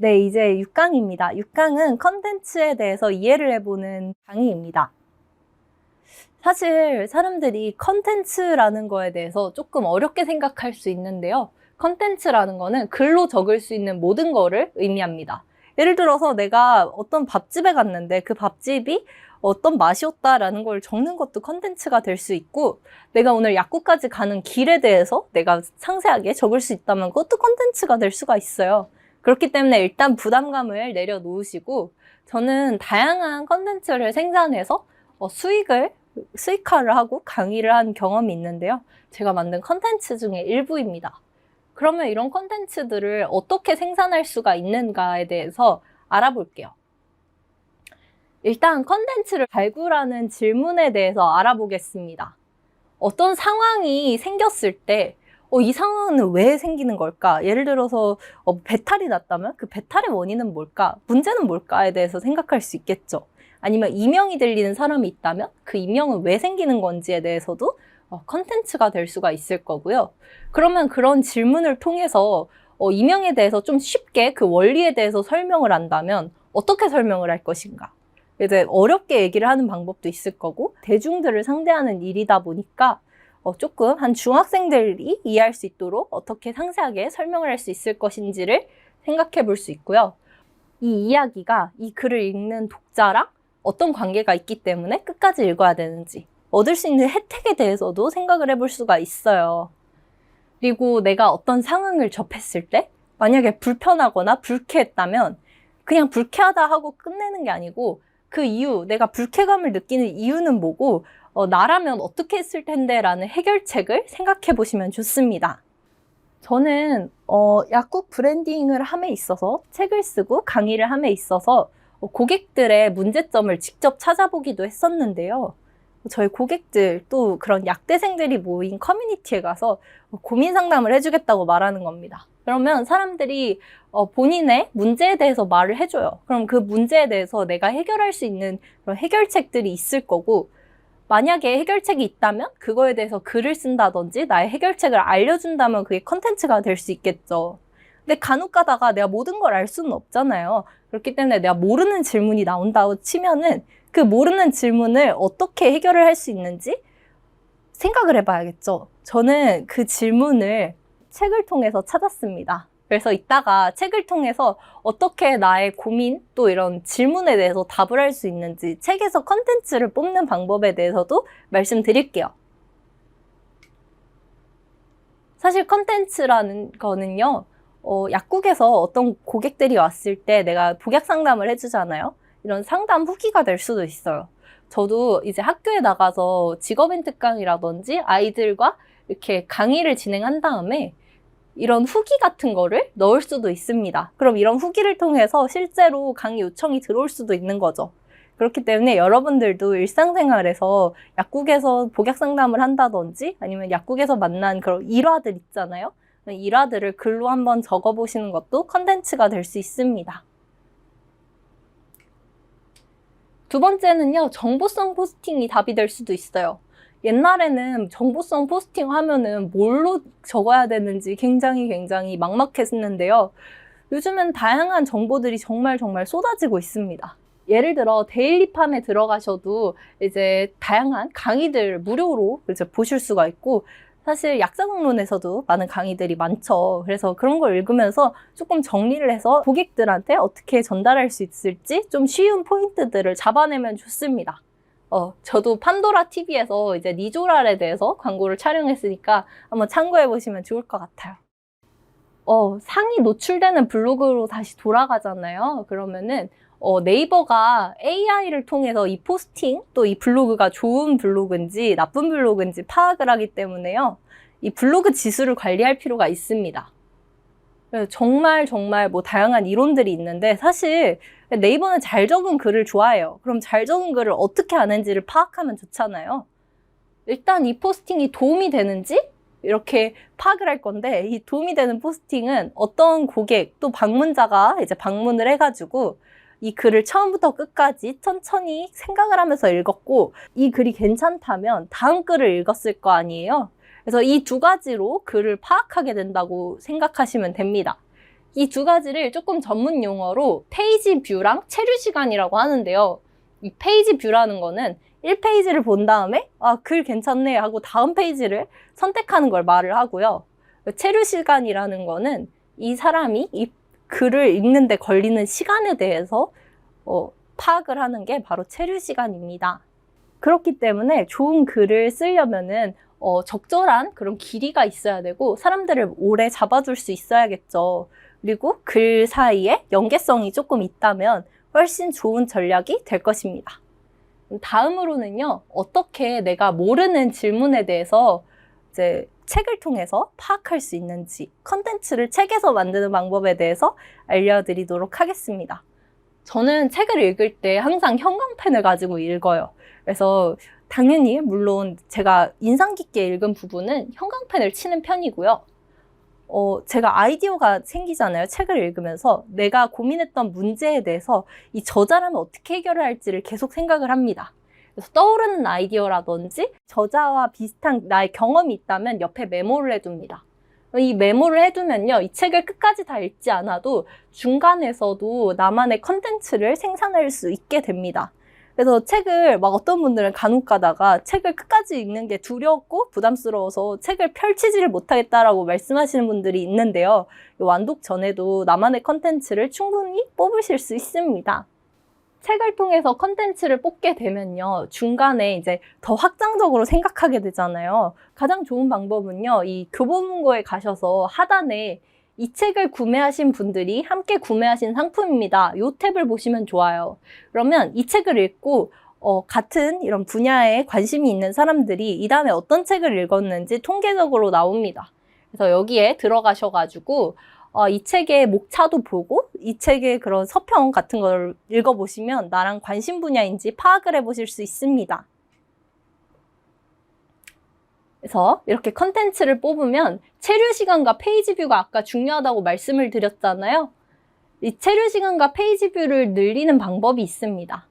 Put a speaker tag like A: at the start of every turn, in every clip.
A: 네, 이제 6강입니다. 6강은 컨텐츠에 대해서 이해를 해보는 강의입니다. 사실 사람들이 컨텐츠라는 거에 대해서 조금 어렵게 생각할 수 있는데요. 컨텐츠라는 거는 글로 적을 수 있는 모든 거를 의미합니다. 예를 들어서 내가 어떤 밥집에 갔는데 그 밥집이 어떤 맛이었다라는 걸 적는 것도 컨텐츠가 될 수 있고 내가 오늘 약국까지 가는 길에 대해서 내가 상세하게 적을 수 있다면 그것도 컨텐츠가 될 수가 있어요. 그렇기 때문에 일단 부담감을 내려놓으시고 저는 다양한 컨텐츠를 생산해서 어, 수익을 수익화를 하고 강의를 한 경험이 있는데요. 제가 만든 컨텐츠 중에 일부입니다. 그러면 이런 컨텐츠들을 어떻게 생산할 수가 있는가에 대해서 알아볼게요. 일단 컨텐츠를 발굴하는 질문에 대해서 알아보겠습니다. 어떤 상황이 생겼을 때, 어, 이 상황은 왜 생기는 걸까? 예를 들어서 어, 배탈이 났다면 그 배탈의 원인은 뭘까? 문제는 뭘까에 대해서 생각할 수 있겠죠. 아니면 이명이 들리는 사람이 있다면 그 이명은 왜 생기는 건지에 대해서도 어, 컨텐츠가 될 수가 있을 거고요. 그러면 그런 질문을 통해서 어, 이명에 대해서 좀 쉽게 그 원리에 대해서 설명을 한다면 어떻게 설명을 할 것인가? 이제 어렵게 얘기를 하는 방법도 있을 거고 대중들을 상대하는 일이다 보니까 어, 조금 한 중학생들이 이해할 수 있도록 어떻게 상세하게 설명을 할 수 있을 것인지를 생각해 볼 수 있고요. 이 이야기가 이 글을 읽는 독자랑 어떤 관계가 있기 때문에 끝까지 읽어야 되는지 얻을 수 있는 혜택에 대해서도 생각을 해볼 수가 있어요. 그리고 내가 어떤 상황을 접했을 때 만약에 불편하거나 불쾌했다면 그냥 불쾌하다 하고 끝내는 게 아니고 그 이유, 내가 불쾌감을 느끼는 이유는 뭐고 어, 나라면 어떻게 했을 텐데 라는 해결책을 생각해 보시면 좋습니다. 저는 어, 약국 브랜딩을 함에 있어서 책을 쓰고 강의를 함에 있어서 어, 고객들의 문제점을 직접 찾아보기도 했었는데요. 저희 고객들 또 그런 약대생들이 모인 커뮤니티에 가서 고민 상담을 해주겠다고 말하는 겁니다. 그러면 사람들이 어, 본인의 문제에 대해서 말을 해줘요. 그럼 그 문제에 대해서 내가 해결할 수 있는 그런 해결책들이 있을 거고, 만약에 해결책이 있다면 그거에 대해서 글을 쓴다든지 나의 해결책을 알려준다면 그게 컨텐츠가 될 수 있겠죠. 근데 간혹 가다가 내가 모든 걸 알 수는 없잖아요. 그렇기 때문에 내가 모르는 질문이 나온다고 치면은 그 모르는 질문을 어떻게 해결을 할 수 있는지 생각을 해봐야겠죠. 저는 그 질문을 책을 통해서 찾았습니다. 그래서 이따가 책을 통해서 어떻게 나의 고민 또 이런 질문에 대해서 답을 할 수 있는지 책에서 컨텐츠를 뽑는 방법에 대해서도 말씀드릴게요. 사실 컨텐츠라는 거는요, 어, 약국에서 어떤 고객들이 왔을 때 내가 복약 상담을 해주잖아요. 이런 상담 후기가 될 수도 있어요. 저도 이제 학교에 나가서 직업인 특강이라든지 아이들과 이렇게 강의를 진행한 다음에 이런 후기 같은 거를 넣을 수도 있습니다. 그럼 이런 후기를 통해서 실제로 강의 요청이 들어올 수도 있는 거죠. 그렇기 때문에 여러분들도 일상생활에서 약국에서 복약 상담을 한다든지 아니면 약국에서 만난 그런 일화들 있잖아요. 일화들을 글로 한번 적어보시는 것도 컨텐츠가 될 수 있습니다. 두 번째는요, 정보성 포스팅이 답이 될 수도 있어요. 옛날에는 정보성 포스팅 하면은 뭘로 적어야 되는지 굉장히 굉장히 막막했는데요. 요즘은 다양한 정보들이 정말 정말 쏟아지고 있습니다. 예를 들어 데일리팜에 들어가셔도 이제 다양한 강의들 무료로 이제 보실 수가 있고 사실 약사강론에서도 많은 강의들이 많죠. 그래서 그런 걸 읽으면서 조금 정리를 해서 고객들한테 어떻게 전달할 수 있을지 좀 쉬운 포인트들을 잡아내면 좋습니다. 어, 저도 판도라 TV에서 이제 니조랄에 대해서 광고를 촬영했으니까 한번 참고해 보시면 좋을 것 같아요. 어, 상이 노출되는 블로그로 다시 돌아가잖아요. 그러면은 어, 네이버가 AI를 통해서 이 포스팅 또 이 블로그가 좋은 블로그인지 나쁜 블로그인지 파악을 하기 때문에요. 이 블로그 지수를 관리할 필요가 있습니다. 정말 정말 뭐 다양한 이론들이 있는데 사실 네이버는 잘 적은 글을 좋아해요. 그럼 잘 적은 글을 어떻게 하는지를 파악하면 좋잖아요. 일단 이 포스팅이 도움이 되는지 이렇게 파악을 할 건데 이 도움이 되는 포스팅은 어떤 고객 또 방문자가 이제 방문을 해가지고 이 글을 처음부터 끝까지 천천히 생각을 하면서 읽었고 이 글이 괜찮다면 다음 글을 읽었을 거 아니에요. 그래서 이 두 가지로 글을 파악하게 된다고 생각하시면 됩니다. 이 두 가지를 조금 전문 용어로 페이지 뷰랑 체류 시간이라고 하는데요. 이 페이지 뷰라는 거는 1페이지를 본 다음에 아, 글 괜찮네 하고 다음 페이지를 선택하는 걸 말을 하고요. 체류 시간이라는 거는 이 사람이 이 글을 읽는데 걸리는 시간에 대해서 어, 파악을 하는 게 바로 체류 시간입니다. 그렇기 때문에 좋은 글을 쓰려면은 어, 적절한 그런 길이가 있어야 되고 사람들을 오래 잡아줄 수 있어야겠죠. 그리고 글 사이에 연계성이 조금 있다면 훨씬 좋은 전략이 될 것입니다. 다음으로는요, 어떻게 내가 모르는 질문에 대해서 이제 책을 통해서 파악할 수 있는지, 컨텐츠를 책에서 만드는 방법에 대해서 알려드리도록 하겠습니다. 저는 책을 읽을 때 항상 형광펜을 가지고 읽어요. 그래서 당연히 물론 제가 인상 깊게 읽은 부분은 형광펜을 치는 편이고요. 어, 제가 아이디어가 생기잖아요. 책을 읽으면서 내가 고민했던 문제에 대해서 이 저자라면 어떻게 해결을 할지를 계속 생각을 합니다. 그래서 떠오르는 아이디어라든지 저자와 비슷한 나의 경험이 있다면 옆에 메모를 해둡니다. 이 메모를 해두면요, 이 책을 끝까지 다 읽지 않아도 중간에서도 나만의 컨텐츠를 생산할 수 있게 됩니다. 그래서 책을 막 어떤 분들은 간혹 가다가 책을 끝까지 읽는 게 두렵고 부담스러워서 책을 펼치지를 못하겠다라고 말씀하시는 분들이 있는데요. 완독 전에도 나만의 컨텐츠를 충분히 뽑으실 수 있습니다. 책을 통해서 컨텐츠를 뽑게 되면요. 중간에 이제 더 확장적으로 생각하게 되잖아요. 가장 좋은 방법은요. 이 교보문고에 가셔서 하단에 이 책을 구매하신 분들이 함께 구매하신 상품입니다. 이 탭을 보시면 좋아요. 그러면 이 책을 읽고 어, 같은 이런 분야에 관심이 있는 사람들이 이 다음에 어떤 책을 읽었는지 통계적으로 나옵니다. 그래서 여기에 들어가셔가지고 어, 이 책의 목차도 보고 이 책의 그런 서평 같은 걸 읽어보시면 나랑 관심 분야인지 파악을 해보실 수 있습니다. 그래서 이렇게 컨텐츠를 뽑으면 체류 시간과 페이지 뷰가 아까 중요하다고 말씀을 드렸잖아요. 이 체류 시간과 페이지 뷰를 늘리는 방법이 있습니다.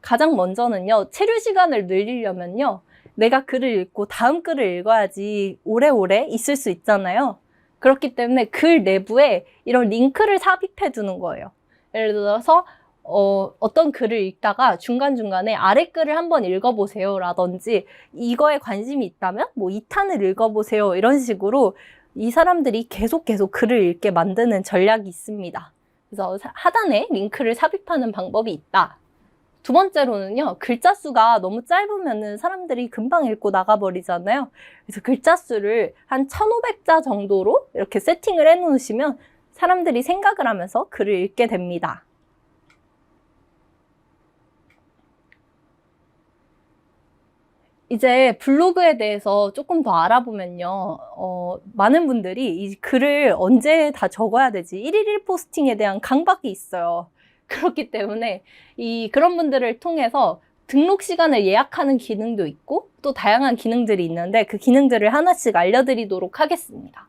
A: 가장 먼저는요, 체류 시간을 늘리려면요, 내가 글을 읽고 다음 글을 읽어야지 오래오래 있을 수 있잖아요. 그렇기 때문에 글 내부에 이런 링크를 삽입해 두는 거예요. 예를 들어서 어, 어떤 글을 읽다가 중간중간에 아래 글을 한번 읽어보세요. 라든지 이거에 관심이 있다면 뭐 2탄을 읽어보세요. 이런 식으로 이 사람들이 계속 계속 글을 읽게 만드는 전략이 있습니다. 그래서 하단에 링크를 삽입하는 방법이 있다. 두 번째로는요, 글자 수가 너무 짧으면은 사람들이 금방 읽고 나가버리잖아요. 그래서 글자 수를 한 1500자 정도로 이렇게 세팅을 해 놓으시면 사람들이 생각을 하면서 글을 읽게 됩니다. 이제 블로그에 대해서 조금 더 알아보면요. 어, 많은 분들이 이 글을 언제 다 적어야 되지? 1일 1포스팅에 대한 강박이 있어요. 그렇기 때문에 이 그런 분들을 통해서 등록 시간을 예약하는 기능도 있고 또 다양한 기능들이 있는데 그 기능들을 하나씩 알려드리도록 하겠습니다.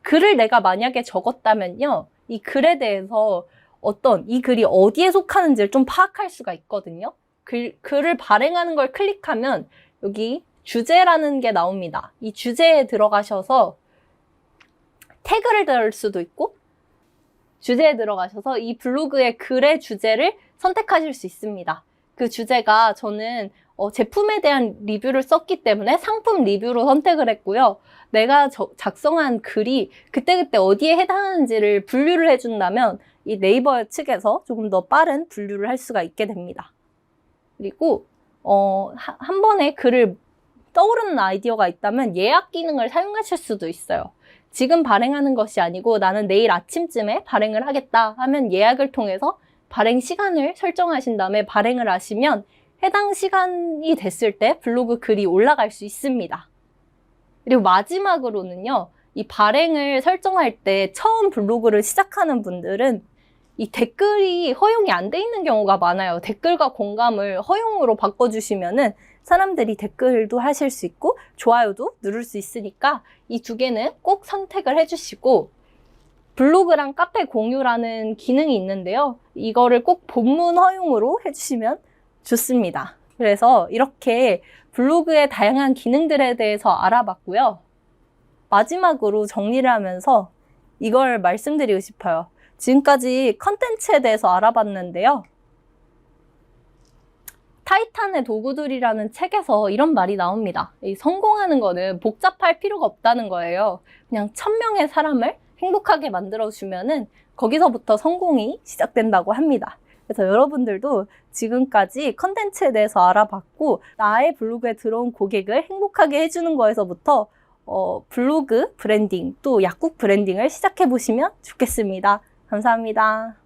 A: 글을 내가 만약에 적었다면요. 이 글에 대해서 어떤 이 글이 어디에 속하는지를 좀 파악할 수가 있거든요. 글, 글을 발행하는 걸 클릭하면 여기 주제라는 게 나옵니다. 이 주제에 들어가셔서 태그를 달 수도 있고 주제에 들어가셔서 이 블로그의 글의 주제를 선택하실 수 있습니다. 그 주제가 저는 어, 제품에 대한 리뷰를 썼기 때문에 상품 리뷰로 선택을 했고요. 내가 저, 작성한 글이 그때그때 어디에 해당하는지를 분류를 해준다면 이 네이버 측에서 조금 더 빠른 분류를 할 수가 있게 됩니다. 그리고 어, 한 번에 글을 떠오르는 아이디어가 있다면 예약 기능을 사용하실 수도 있어요. 지금 발행하는 것이 아니고 나는 내일 아침쯤에 발행을 하겠다 하면 예약을 통해서 발행 시간을 설정하신 다음에 발행을 하시면 해당 시간이 됐을 때 블로그 글이 올라갈 수 있습니다. 그리고 마지막으로는요, 이 발행을 설정할 때 처음 블로그를 시작하는 분들은 이 댓글이 허용이 안 돼 있는 경우가 많아요. 댓글과 공감을 허용으로 바꿔주시면은 사람들이 댓글도 하실 수 있고 좋아요도 누를 수 있으니까 이 두 개는 꼭 선택을 해주시고 블로그랑 카페 공유라는 기능이 있는데요. 이거를 꼭 본문 허용으로 해주시면 좋습니다. 그래서 이렇게 블로그의 다양한 기능들에 대해서 알아봤고요. 마지막으로 정리를 하면서 이걸 말씀드리고 싶어요. 지금까지 컨텐츠에 대해서 알아봤는데요. 타이탄의 도구들이라는 책에서 이런 말이 나옵니다. 이 성공하는 거는 복잡할 필요가 없다는 거예요. 그냥 천 명의 사람을 행복하게 만들어주면은 거기서부터 성공이 시작된다고 합니다. 그래서 여러분들도 지금까지 컨텐츠에 대해서 알아봤고 나의 블로그에 들어온 고객을 행복하게 해주는 거에서부터 어, 블로그 브랜딩 또 약국 브랜딩을 시작해 보시면 좋겠습니다. 감사합니다.